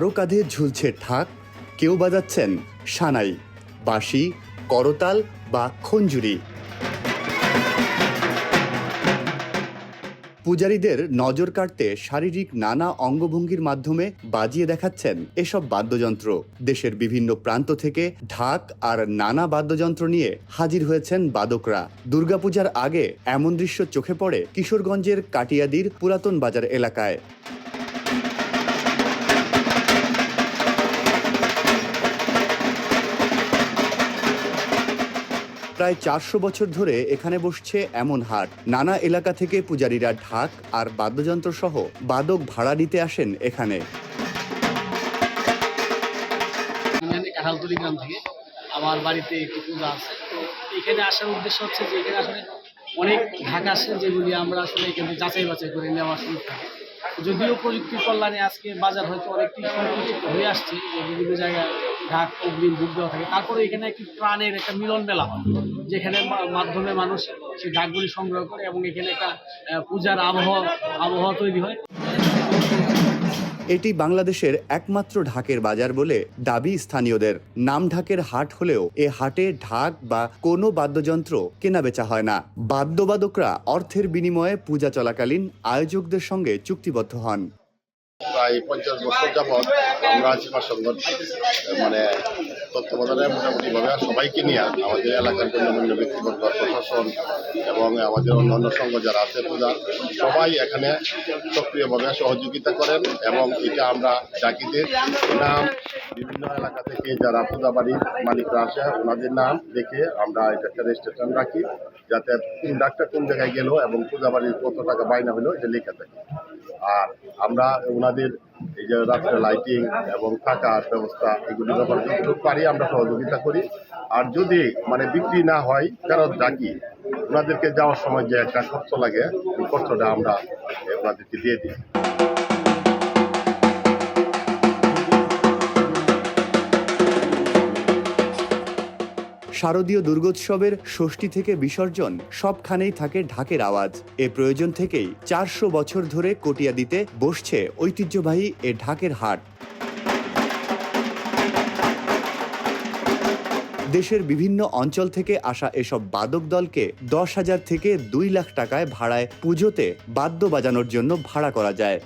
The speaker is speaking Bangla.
কারও কাঁধে ঝুলছে ঢাক কেউ বাজাচ্ছেন সানাই, বাঁশি, করতাল বা খঞ্জুরি। পূজারীদের নজর কাড়তে শারীরিক নানা অঙ্গভঙ্গির মাধ্যমে বাজিয়ে দেখাচ্ছেন এসব বাদ্যযন্ত্র। দেশের বিভিন্ন প্রান্ত থেকে ঢাক আর নানা বাদ্যযন্ত্র নিয়ে হাজির হয়েছেন বাদকরা। দুর্গাপূজার আগে এমন দৃশ্য চোখে পড়ে কিশোরগঞ্জের কাটিয়াদির পুরাতন বাজার এলাকায়। প্রায় চারশো বছর ধরে এখানে বসছে এমন হাট। নানা এলাকা থেকে পূজারীরা ঢাক আর বাদ্যযন্ত্র সহ বাদক ভাড়া নিতে আসেন এখানে। আমার বাড়িতে একটু পূজা আছে। তো এখানে আসার উদ্দেশ্য হচ্ছে যে এখানে আসলে অনেক ঢাক আসে যেগুলি আমরা আসলে এখানে যাচাই বাছাই করে নেওয়ার সুযোগ যদিও প্রযুক্তির কল্যাণে আজকে বাজার হয়তো অনেকটি সংকুচিত হয়ে আসছে, যে বিভিন্ন জায়গায় ঢাক, অগ্রিম বুক দেওয়া থাকে। তারপরে এখানে একটি প্রাণের একটা মিলন মেলা হয়, যেখানে মাধ্যমে মানুষ সেই ঢাকগুলি সংগ্রহ করে এবং এখানে একটা পূজার আবহাওয়া আবহাওয়া তৈরি হয়। এটি বাংলাদেশের একমাত্র ঢাকের বাজার বলে দাবি স্থানীয়দের। নাম ঢাকের হাট হলেও এ হাটে ঢাক বা কোনো বাদ্যযন্ত্র কেনাবেচা হয় না। বাদ্যবাদকরা অর্থের বিনিময়ে পূজা চলাকালীন আয়োজকদের সঙ্গে চুক্তিবদ্ধ হন। প্রায় পঞ্চাশ বছর যাবৎ আমরা সীমা সংগঠন মানে তত্ত্বাবধানে মোটামুটিভাবে সবাইকে নিয়ে আমাদের এলাকার গণ্যমান্য ব্যক্তিবর্গ প্রশাসন এবং আমাদের অন্যান্য সংঘ যারা আছে পূজা সবাই এখানে সক্রিয়ভাবে সহযোগিতা করেন এবং এটা আমরা ডাকিদের নাম বিভিন্ন এলাকা থেকে যারা পূজা বাড়ির মালিকরা আসে, ওনাদের নাম দেখে আমরা এটা একটা রেজিস্ট্রেশন রাখি, যাতে কোন ডাক্তার কোন জায়গায় গেল এবং পূজা বাড়ির কত টাকা বাইনা হলো এটা লেখা থাকে। আর আমরা ওনাদের এই যে রাত্রে লাইটিং এবং থাকার ব্যবস্থা এগুলি ব্যাপারে যতটুকু পারি, আমরা সহযোগিতা করি। আর যদি মানে বিক্রি না হয়, ফেরত ডাকি ওনাদেরকে যাওয়ার সময় যে একটা খরচ লাগে, ওই খরচটা আমরা ওনাদেরকে দিয়ে দিই। শারদীয় দুর্গোৎসবের ষষ্ঠী থেকে বিসর্জন সবখানেই থাকে ঢাকের আওয়াজ। এ প্রয়োজন থেকেই চারশো বছর ধরে কটিয়া দিতে বসছে ঐতিহ্যবাহী এ ঢাকের হাট। দেশের বিভিন্ন অঞ্চল থেকে আসা এসব বাদক দলকে দশ হাজার থেকে দুই লাখ টাকায় ভাড়ায় পুজোতে বাদ্য বাজানোর জন্য ভাড়া করা যায়।